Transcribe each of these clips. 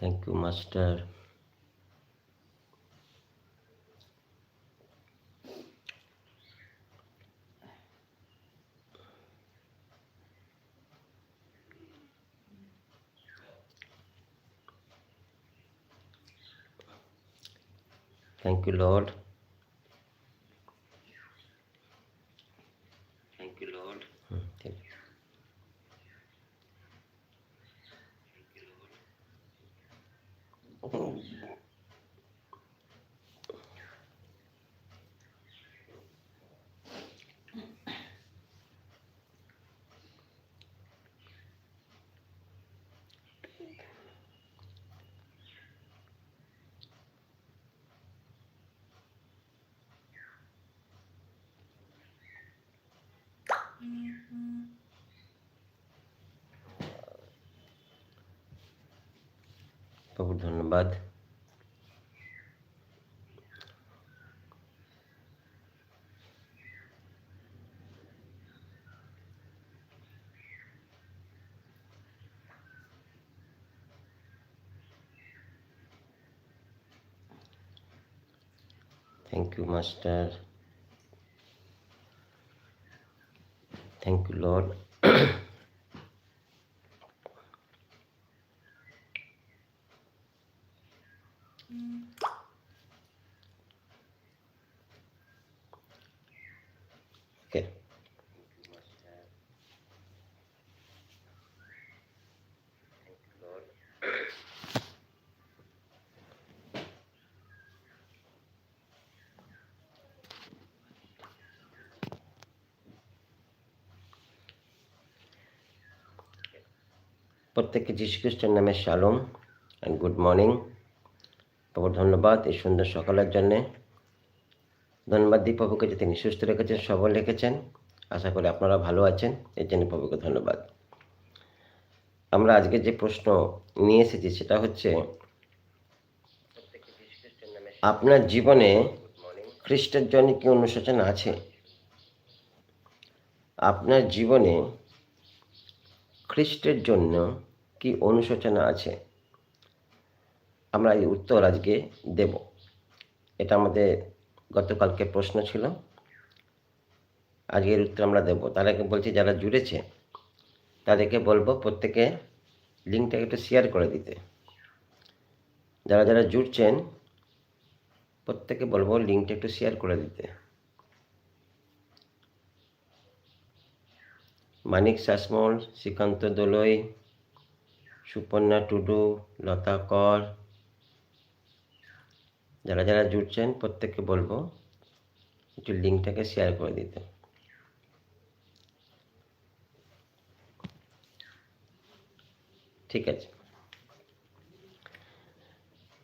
Thank you, Master. Thank you, Lord. প্রভু ধন্যবাদ Thank you, Master. Thank you, Lord. Okay. প্রত্যেককে যীশু খ্রিস্টের নামে শালম অ্যান্ড গুড মর্নিং প্রভু, ধন্যবাদ এই সুন্দর সকালের জন্যে। ধন্যবাদ দিই প্রভুকে যে তিনি সুস্থ রেখেছেন, সবল রেখেছেন। আশা করি আপনারা ভালো আছেন, এর জন্য প্রভুকে ধন্যবাদ। আমরা আজকে যে প্রশ্ন নিয়ে এসেছি সেটা হচ্ছে, আপনার জীবনে খ্রিস্টের জন্য কি অনুশোচনা আছে? আপনার জীবনে খ্রিস্টের জন্য কি অনুশোচনা আছে? আমরা এই উত্তর আজকে দেব। এটা আমাদের গতকালকে প্রশ্ন ছিল। আজকের উত্তর আমরা দেব। আগে বলছি, যারা জুড়েছে, তাদেরকে বলব প্রত্যেকে লিঙ্কটাকে একটু শেয়ার করে দিতে। যারা যারা জুড়ছেন, প্রত্যেকে বলব লিঙ্কটা একটু শেয়ার করে দিতে। মানিক শাসমল শ্রীকান্ত দোলই, সুপর্ণা টুডু, লতা কর। যারা যারা জুটছেন, প্রত্যেককে বলব, একটু লিঙ্কটাকে শেয়ার করে দিতে। ঠিক আছে।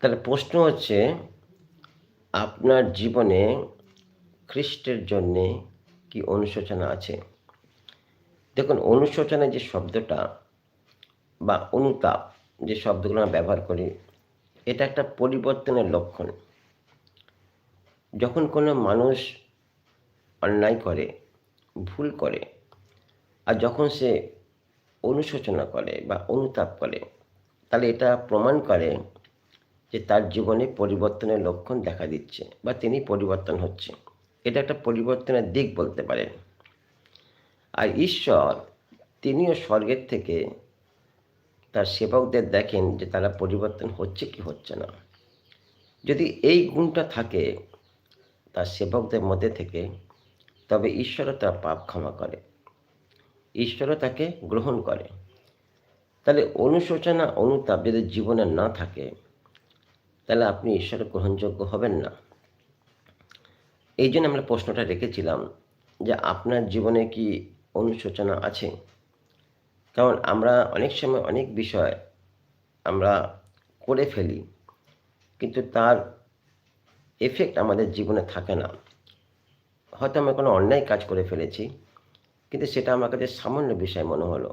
তাহলে প্রশ্ন হচ্ছে, আপনার জীবনে খ্রিস্টের জন্যে কি অনুশোচনা আছে? দেখুন অনুশোচনা যে শব্দটা বা অনুতাপ যে শব্দগুলো আমরা ব্যবহার করি, এটা একটা পরিবর্তনের লক্ষণ। যখন কোনো মানুষ অন্যায় করে, ভুল করে, আর যখন সে অনুশোচনা করে বা অনুতাপ করে, তাহলে এটা প্রমাণ করে যে তার জীবনে পরিবর্তনের লক্ষণ দেখা দিচ্ছে বা তিনি পরিবর্তন হচ্ছে এটা একটা পরিবর্তনের দিক বলতে পারেন। আর ঈশ্বর, তিনিও স্বর্গের থেকে তার সেবকদের দেখেন যে তারা পরিবর্তন হচ্ছে কি হচ্ছে না। যদি এই গুণটা থাকে তার সেবকদের মধ্যে থেকে, তবে ঈশ্বরও তার পাপ ক্ষমা করে। ঈশ্বরও তাকে গ্রহণ করে। তাহলে অনুশোচনা, অনুতাপ যদি জীবনে না থাকে, তাহলে আপনি ঈশ্বর গ্রহণযোগ্য হবেন না। এই জন্য আমরা প্রশ্নটা রেখেছিলাম যে আপনার জীবনে কি অনুশোচনা আছে। কারণ আমরা অনেক সময় অনেক বিষয় আমরা করে ফেলি, কিন্তু তার এফেক্ট আমাদের জীবনে থাকে না। হয়তো আমরা কোনো অন্যায় কাজ করে ফেলেছি, কিন্তু সেটা আমার কাছে সামান্য বিষয় মনে হলো।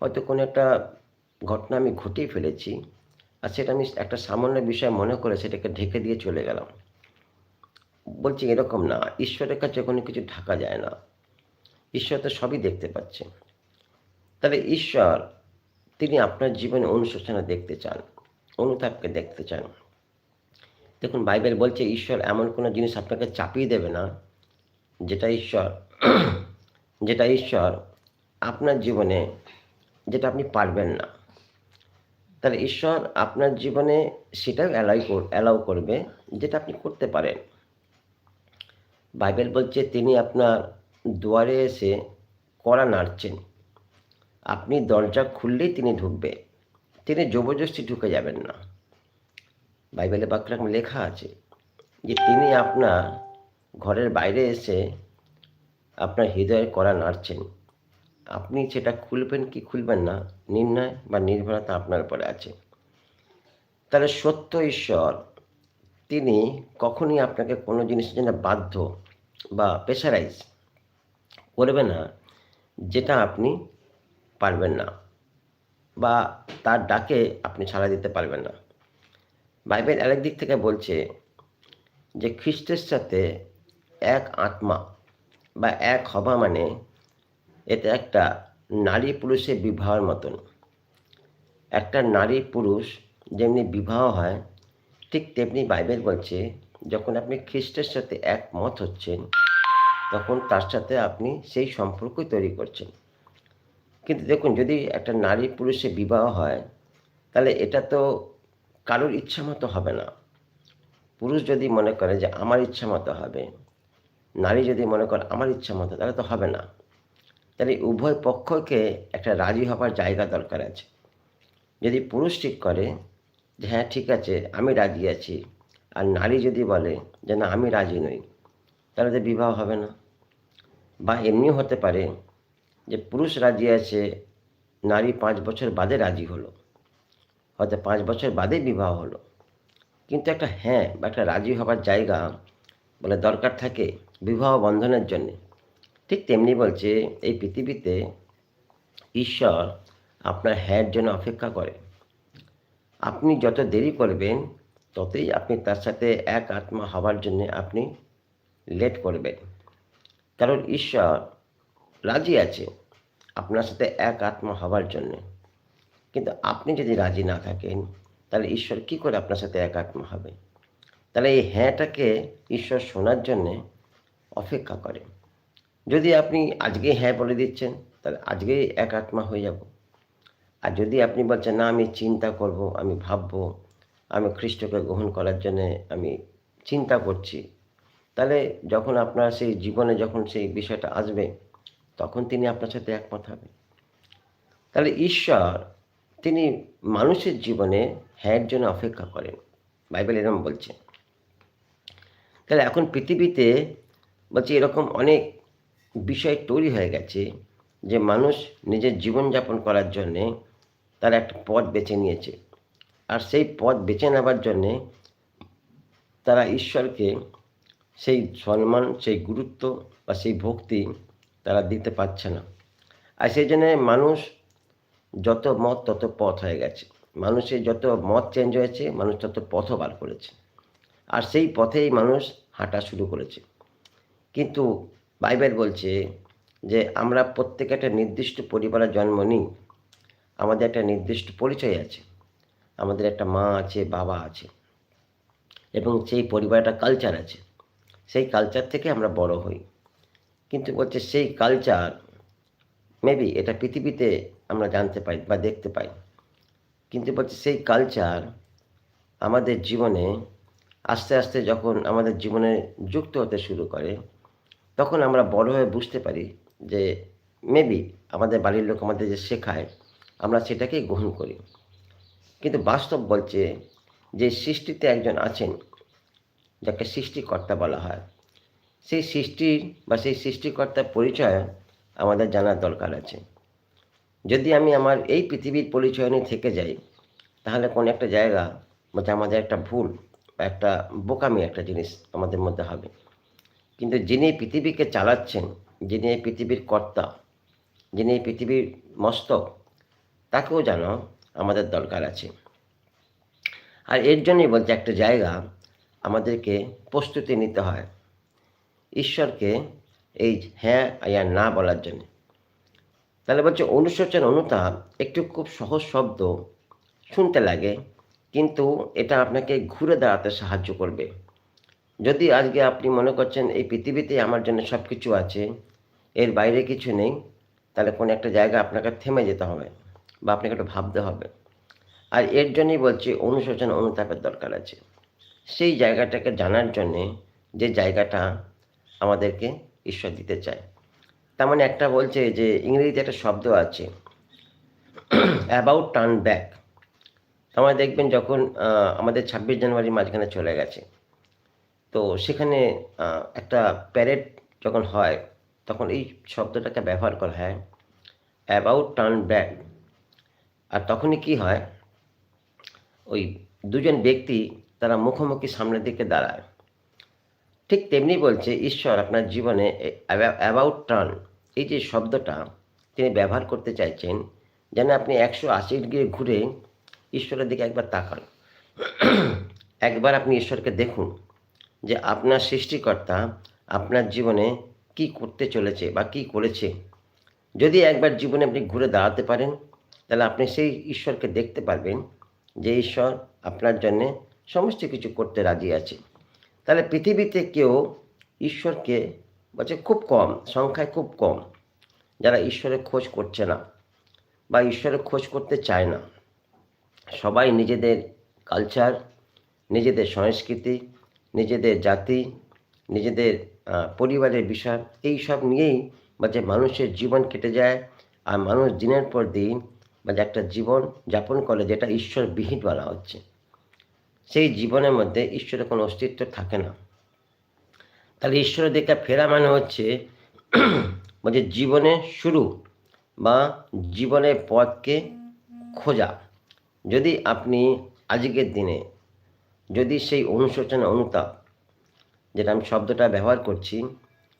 হয়তো কোনো একটা ঘটনা আমি ঘটিয়ে ফেলেছি, আর সেটা আমি একটা সামান্য বিষয় মনে করে সেটাকে ঢেকে দিয়ে চলে গেলাম। বলছি এরকম না, ঈশ্বরের কাছে কোনো কিছু ঢাকা যায় না। ঈশ্বর তো সবই দেখতে পাচ্ছে। তাহলে ঈশ্বর, তিনি আপনার জীবনে অনুশোচনা দেখতে চান, অনুতাপকে দেখতে চান। দেখুন, বাইবেল বলছে, ঈশ্বর এমন কোনো জিনিস আপনাকে চাপিয়ে দেবে না, যেটা ঈশ্বর যেটা ঈশ্বর আপনার জীবনে, যেটা আপনি পারবেন না। তাহলে ঈশ্বর আপনার জীবনে সেটাও অ্যালাই অ্যালাউ করবে, যেটা আপনি করতে পারেন। বাইবেল বলছে, তিনি আপনার দুয়ারে এসে কড়া নাড়ছেন। আপনি দরজা খুললেই তিনি ঢুকবে। তিনি জবরদস্তি ঢুকে যাবেন না। বাইবেলে বাক্যরকম লেখা আছে যে তিনি আপনার ঘরের বাইরে এসে আপনার হৃদয়ের কড়া নাড়ছেন। আপনি সেটা খুলবেন কি খুলবেন না, নির্ণয় বা নির্ভরতা আপনার উপরে আছে। তাহলে সত্য ঈশ্বর, তিনি কখনই আপনাকে কোনো জিনিসের জন্য বাধ্য বা প্রেশারাইজ করবে না, যেটা আপনি পারবেন না বা তার ডাকে আপনি সাড়া দিতে পারবেন না। বাইবেল আরেক দিক থেকে বলছে যে খ্রিস্টের সাথে এক আত্মা বা এক হবা মানে এটা একটা নারী পুরুষের বিবাহের মতন। একটা নারী পুরুষ যেমনি বিবাহ হয়, ঠিক তেমনি বাইবেল বলছে যখন আপনি খ্রিস্টের সাথে একমত হচ্ছেন তখন তার সাথে আপনি সেই সম্পর্কই তৈরি করছেন। কিন্তু দেখুন, যদি একটা নারী পুরুষে বিবাহ হয়, তাহলে এটা তো কারোর ইচ্ছা মতো হবে না। পুরুষ যদি মনে করে যে আমার ইচ্ছা মতো হবে, নারী যদি মনে করে আমার ইচ্ছা মতো, তাহলে তো হবে না। তাহলে উভয় পক্ষকে একটা রাজি হবার জায়গা দরকার আছে। যদি পুরুষ ঠিক করে যে হ্যাঁ ঠিক আছে, আমি রাজি আছি, আর নারী যদি বলে যে না, আমি রাজি নই, তাহলে তো বিবাহ হবে না। বা এমনিও হতে পারে যে পুরুষ রাজি আছে, নারী পাঁচ বছর বাদে রাজি হলো। হয়তো পাঁচ বছর বাদে বিবাহ হলো। কিন্তু একটা হ্যাঁ বা একটা রাজি হবার জায়গা বলে দরকার থাকে বিবাহ বন্ধনের জন্যে। ঠিক তেমনি বলছে এই পৃথিবীতে ঈশ্বর আপনার হ্যাঁর জন্য অপেক্ষা করে। আপনি যত দেরি করবেন, ততই আপনি তার সাথে এক আত্মা হওয়ার জন্য আপনি লেট করবেন। কারণ ঈশ্বর রাজি আছে আপনার সাথে এক আত্মা হওয়ার জন্যে। কিন্তু আপনি যদি রাজি না থাকেন, তাহলে ঈশ্বর কি করে আপনার সাথে এক আত্মা হবে? তাহলে এই হ্যাঁটাকে ঈশ্বর শোনার জন্যে অপেক্ষা করে। যদি আপনি আজকে হ্যাঁ বলে দিচ্ছেন, তাহলে আজকেই এক আত্মা হয়ে যাব। আর যদি আপনি বলছেন, না, আমি চিন্তা করব, আমি ভাববো, আমি খ্রিস্টকে গ্রহণ করার জন্যে আমি চিন্তা করছি তাহলে যখন আপনার সেই জীবনে যখন সেই বিষয়টা আসবে, তখন তিনি আপনার সাথে একমত হবে। তাহলে ঈশ্বর, তিনি মানুষের জীবনে হ্যাঁর জন্য অপেক্ষা করেন। বাইবেল এরকম বলছে। তাহলে এখন পৃথিবীতে বলছি এরকম অনেক বিষয় তৈরি হয়ে গেছে যে মানুষ নিজের জীবনযাপন করার জন্যে তার একটা পথ বেছে নিয়েছে। আর সেই পথ বেছে নেবার জন্যে তারা ঈশ্বরকে সেই সম্মান, সেই গুরুত্ব বা সেই ভক্তি তারা দিতে পারছে না। আর সেই জন্যে মানুষ যত মত তত পথ হয়ে গেছে। মানুষের যত মত চেঞ্জ হয়েছে, মানুষ তত পথও বার করেছে। আর সেই পথেই মানুষ হাঁটা শুরু করেছে। কিন্তু বাইবেল বলছে যে আমরা প্রত্যেকে একটা নির্দিষ্ট পরিবারে জন্ম নিই। আমাদের একটা নির্দিষ্ট পরিচয় আছে। আমাদের একটা মা আছে, বাবা আছে। এবং সেই পরিবারটা কালচার আছে। সেই কালচার থেকে আমরা বড় হই। কিন্তু বলছে সেই কালচার মেবি এটা পৃথিবীতে আমরা জানতে পাই বা দেখতে পাই। কিন্তু বলছে সেই কালচার আমাদের জীবনে আস্তে আস্তে যখন আমাদের জীবনে যুক্ত হতে শুরু করে, তখন আমরা বড় হয়ে বুঝতে পারি যে মেবি আমাদের বাড়ির লোক আমাদের যে শেখায়, আমরা সেটাকেই গ্রহণ করি। কিন্তু বাস্তব বলছে যে সৃষ্টিতে একজন আছেন যাকে সৃষ্টিকর্তা বলা হয়। সেই সৃষ্টির বা সেই সৃষ্টিকর্তার পরিচয় আমাদের জানার দরকার আছে। যদি আমি আমার এই পৃথিবীর পরিচয় নিয়ে থেকে যাই, তাহলে কোন একটা জায়গা বলছে আমাদের একটা ভুল বা একটা বোকামি একটা জিনিস আমাদের মধ্যে হবে। কিন্তু যিনি পৃথিবীকে চালাচ্ছেন, যিনি এই পৃথিবীর কর্তা, যিনি এই পৃথিবীর মস্তক, তাকেও যেন আমাদের দরকার আছে। আর এর জন্যই বলছে একটা জায়গা আমাদেরকে প্রস্তুতি নিতে হয়। ঈশ্বরকে এই হ্যাঁ আর না বলার জন্য। তাহলে বলছে, অনুশোচন অনুতাপ একটু খুব সহজ শব্দ, শুনতে লাগে, কিন্তু এটা আপনাকে ঘুরে দাঁড়াতে সাহায্য করবে। যদি আজকে আপনি মনে করছেন, এই পৃথিবীতে আমার জন্য সব কিছু আছে, এর বাইরে কিছু নেই, তাহলে কোনো একটা জায়গা আপনাকে থেমে যেতে হবে বা আপনাকে একটু ভাবতে হবে। আর এর জন্যই বলছি, অনুশোচন অনুতাপের দরকার আছে। সেই জায়গাটাকে জানার জন্যে যে জায়গাটা আমাদেরকে ঈশ্বর দিতে চায়। তার মানে একটা বলছে যে ইংরেজিতে একটা শব্দ আছে অ্যাবাউট টার্ন ব্যাক আমরা দেখবেন যখন আমাদের ছাব্বিশ জানুয়ারি মাঝখানে চলে গেছে, তো সেখানে একটা প্যারেড যখন হয়, তখন এই শব্দটাকে ব্যবহার করা হয় অ্যাবাউট টার্ন ব্যাক আর তখনই কি হয়, ওই দুজন ব্যক্তি তারা মুখোমুখি সামনের দিকে দাঁড়ায়। ঠিক তেমনি বলছে, ঈশ্বর আপনার জীবনে অ্যাবাউট টার্ন এই যে শব্দটা তিনি ব্যবহার করতে চাইছেন, যেন আপনি একশো আশি ডিগ্রি ঘুরে ঈশ্বরের দিকে একবার তাকান। একবার আপনি ঈশ্বরকে দেখুন যে আপনার সৃষ্টিকর্তা আপনার জীবনে কি করতে চলেছে বা কি করেছে। যদি একবার জীবনে আপনি ঘুরে দাঁড়াতে পারেন, তাহলে আপনি সেই ঈশ্বরকে দেখতে পারবেন যে, ঈশ্বর আপনার জন্যে সমস্ত কিছু করতে রাজি আছে। তাহলে পৃথিবীতে কেউ ঈশ্বরকে বলছে খুব কম, সংখ্যায় খুব কম, যারা ঈশ্বরের খোঁজ করছে না বা ঈশ্বরের খোঁজ করতে চায় না। সবাই নিজেদের কালচার নিজেদের সংস্কৃতি, নিজেদের জাতি, নিজেদের পরিবারের বিষয়, এই সব নিয়েই যে মানুষের জীবন কেটে যায়। আর মানুষ দিনের পর দিন বা একটা জীবন যাপন করে যেটা ঈশ্বরবিহীন বলা হচ্ছে। সেই জীবনের মধ্যে ঈশ্বরের কোনো অস্তিত্ব থাকে না। তাহলে ঈশ্বরের দিকে ফেরা মানে হচ্ছে বলছে জীবনের শুরু বা জীবনের পথকে খোঁজা। যদি আপনি আজকের দিনে যদি সেই অনুশোচনা অনুতাপ, যেটা আমি শব্দটা ব্যবহার করছি,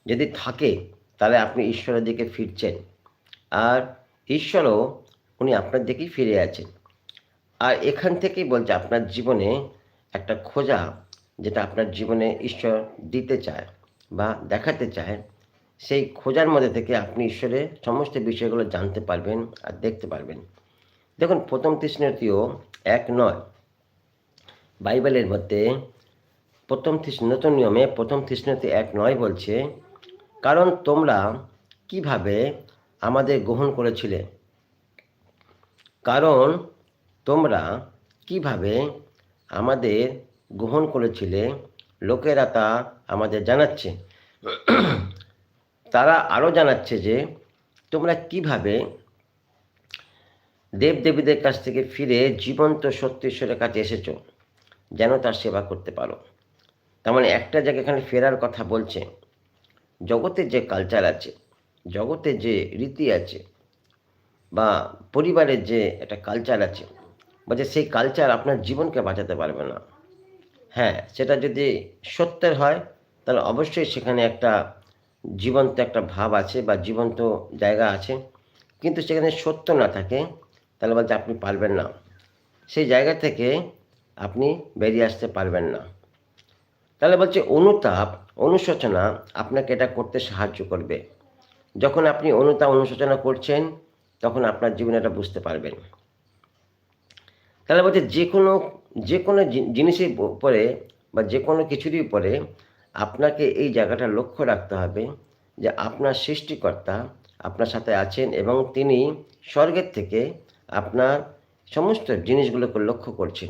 যদি থাকে, তাহলে আপনি ঈশ্বরের দিকে ফিরছেন। আর ঈশ্বরও উনি আপনার দিকেই ফিরে আছেন। আর এখান থেকেই বলছে আপনার জীবনে একটা খোঁজা যেটা আপনার জীবনে ঈশ্বর দিতে চায় বা দেখাতে চায়, সেই খোঁজার মধ্যে থেকে আপনি ঈশ্বরের সমস্ত বিষয়গুলো জানতে পারবেন আর দেখতে পারবেন। দেখুন, প্রথম তৃষ্ণতীয় এক নয়, বাইবেলের মধ্যে প্রথম নতুন নিয়মে প্রথম তৃষ্ণতি এক নয় বলছে, কারণ তোমরা কীভাবে আমাদের গ্রহণ করেছিলে? কারণ তোমরা কীভাবে আমাদের গ্রহণ করেছিলে, লোকেরা তা আমাদের জানাচ্ছে। তারা আরও জানাচ্ছে যে, তোমরা কীভাবে দেবদেবীদের কাছ থেকে ফিরে জীবন্ত সত্য ঈশ্বরের কাছে এসেছ, যেন তার সেবা করতে পারো। তার মানে একটা জায়গা এখানে ফেরার কথা বলছে। জগতের যে কালচার আছে জগতের যে রীতি আছে, বা পরিবারের যে একটা কালচার আছে বলছে, সেই কালচার আপনার জীবনকে বাঁচাতে পারবে না। হ্যাঁ সেটা যদি সত্যের হয়, তাহলে অবশ্যই সেখানে একটা জীবন্ত একটা ভাব আছে বা জীবন্ত জায়গা আছে। কিন্তু সেখানে সত্য না থাকে, তাহলে বলছে, আপনি পারবেন না। সেই জায়গা থেকে আপনি বেরিয়ে আসতে পারবেন না। তাহলে বলছে, অনুতাপ, অনুশোচনা আপনাকে এটা করতে সাহায্য করবে। যখন আপনি অনুতাপ, অনুশোচনা করছেন, তখন আপনার জীবনে এটা বুঝতে পারবেন। তাহলে বলছে যে কোনো যে কোনো জিনিসের উপরে বা যে কোনো কিছুরই উপরে আপনাকে এই জায়গাটা লক্ষ্য রাখতে হবে যে আপনার সৃষ্টিকর্তা আপনার সাথে আছেন এবং তিনি স্বর্গের থেকে আপনার সমস্ত জিনিসগুলোকে লক্ষ্য করছেন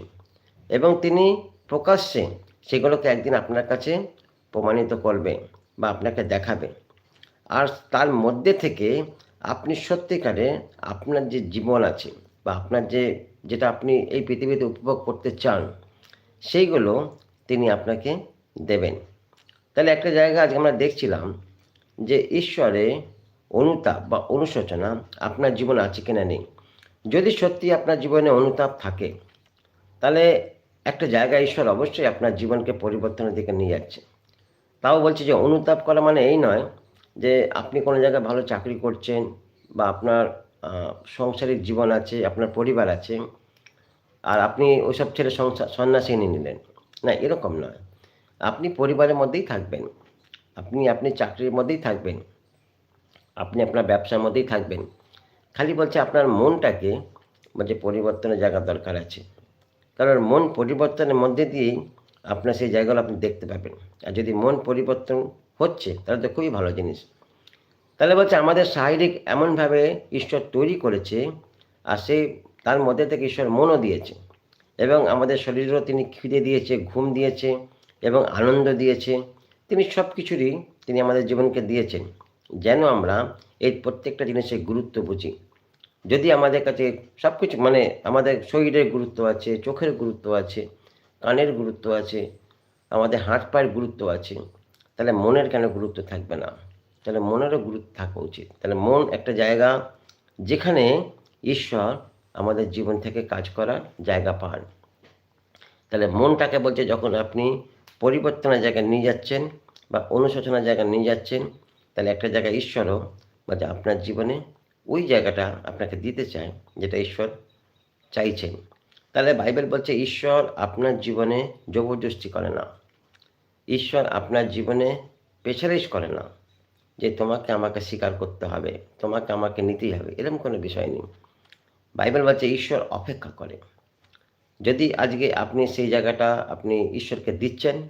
এবং তিনি প্রকাশ্যে সেগুলোকে একদিন আপনার কাছে প্রমাণিত করবে বা আপনাকে দেখাবে। আর তার মধ্যে থেকে আপনি সত্যিকারে আপনার যে জীবন আছে বা আপনার যে যেটা আপনি এই পৃথিবীতে উপভোগ করতে চান, সেইগুলো তিনি আপনাকে দেবেন। তাহলে একটা জায়গা আজকে আমরা দেখছিলাম যে ঈশ্বরে অনুতাপ বা অনুশোচনা আপনার জীবনে আছে কিনা নেই। যদি সত্যি আপনার জীবনে অনুতাপ থাকে, তাহলে একটা জায়গায় ঈশ্বর অবশ্যই আপনার জীবনকে পরিবর্তনের দিকে নিয়ে যাচ্ছে। তাও বলছি যে অনুতাপ করা মানে এই নয় যে আপনি কোনো জায়গায় ভালো চাকরি করছেন বা আপনার সাংসারিক জীবন আছে, আপনার পরিবার আছে, আর আপনি ওইসব সংসার সন্ন্যাসী নিয়ে নিলেন। না, এরকম নয়। আপনি পরিবারের মধ্যেই থাকবেন। আপনি আপনি চাকরির মধ্যেই থাকবেন। আপনি আপনার ব্যবসার মধ্যেই থাকবেন। খালি বলছে আপনার মনটাকে বলছে পরিবর্তনের জায়গা দরকার আছে। কারণ মন পরিবর্তনের মধ্যে দিয়েই আপনার সেই জায়গাগুলো আপনি দেখতে পাবেন। আর যদি মন পরিবর্তন হচ্ছে, তাহলে তো খুবই ভালো জিনিস। তাহলে বলছে, আমাদের শারীরিক এমনভাবে ঈশ্বর তৈরি করেছে আর সে তার মধ্যে থেকে ঈশ্বর মনও দিয়েছে এবং আমাদের শরীরও তিনি খিদে দিয়েছে, ঘুম দিয়েছে এবং আনন্দ দিয়েছে। তিনি সব কিছুরই তিনি আমাদের জীবনকে দিয়েছেন। যেন আমরা এই প্রত্যেকটা জিনিসের গুরুত্ব বুঝি। যদি আমাদের কাছে সব কিছু মানে আমাদের শরীরের গুরুত্ব আছে, চোখের গুরুত্ব আছে, কানের গুরুত্ব আছে, আমাদের হাত পায়ের গুরুত্ব আছে, তাহলে মনের কেন গুরুত্ব থাকবে না? তাহলে মনেরও গুরুত্ব থাকা উচিত। তাহলে মন একটা জায়গা যেখানে ঈশ্বর আমাদের জীবন থেকে কাজ করার জায়গা পান। তাহলে মনটাকে বলছে যখন আপনি পরিবর্তনের জায়গায় নিয়ে যাচ্ছেন বা অনুশোচনার জায়গায় নিয়ে যাচ্ছেন, তাহলে একটা জায়গায় ঈশ্বরও বলছে আপনার জীবনে ওই জায়গাটা আপনাকে দিতে চায় যেটা ঈশ্বর চাইছেন। তাহলে বাইবেল বলছে ঈশ্বর আপনার জীবনে জবরদস্তি করে না। ঈশ্বর আপনার জীবনে প্রেশারাইজ করে না। যে তোমাকে আমাকে স্বীকার করতে হবে, তোমাকে আমাকে নিতেই হবে এরকম কোনো বিষয় নেই। বাইবেল বলছে, ঈশ্বর অপেক্ষা করে। যদি আজকে আপনি সেই জায়গাটা আপনি ঈশ্বরকে দিচ্ছেন,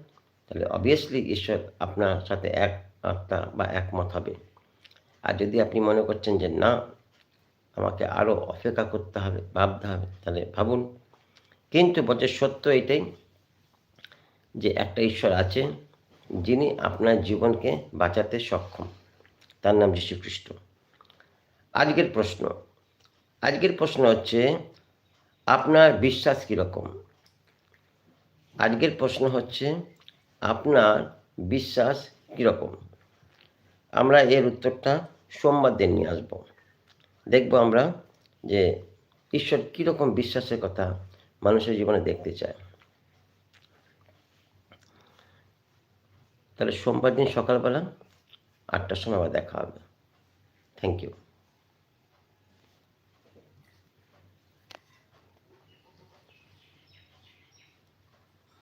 তাহলে অবভিয়াসলি ঈশ্বর আপনার সাথে এক আত্মা বা একমত হবে। আর যদি আপনি মনে করছেন যে না, আমাকে আরও অপেক্ষা করতে হবে, ভাবতে হবে, তাহলে ভাবুন। কিন্তু বলছে সত্য এটাই যে একটা ঈশ্বর আছে যিনি আপনার জীবনকে বাঁচাতে সক্ষম। তার নাম যীশু খ্রিস্ট আজকের প্রশ্ন। আজকের প্রশ্ন হচ্ছে, আপনার বিশ্বাস কীরকম? আজকের প্রশ্ন হচ্ছে, আপনার বিশ্বাস কীরকম? আমরা এর উত্তরটা সোমবার দিন নিয়ে আসব। দেখব আমরা যে ঈশ্বর কীরকম বিশ্বাসের কথা মানুষের জীবনে দেখতে চায়। তাহলে সোমবার দিন সকালবেলা আটটার সময় আবার দেখা হবে। Thank you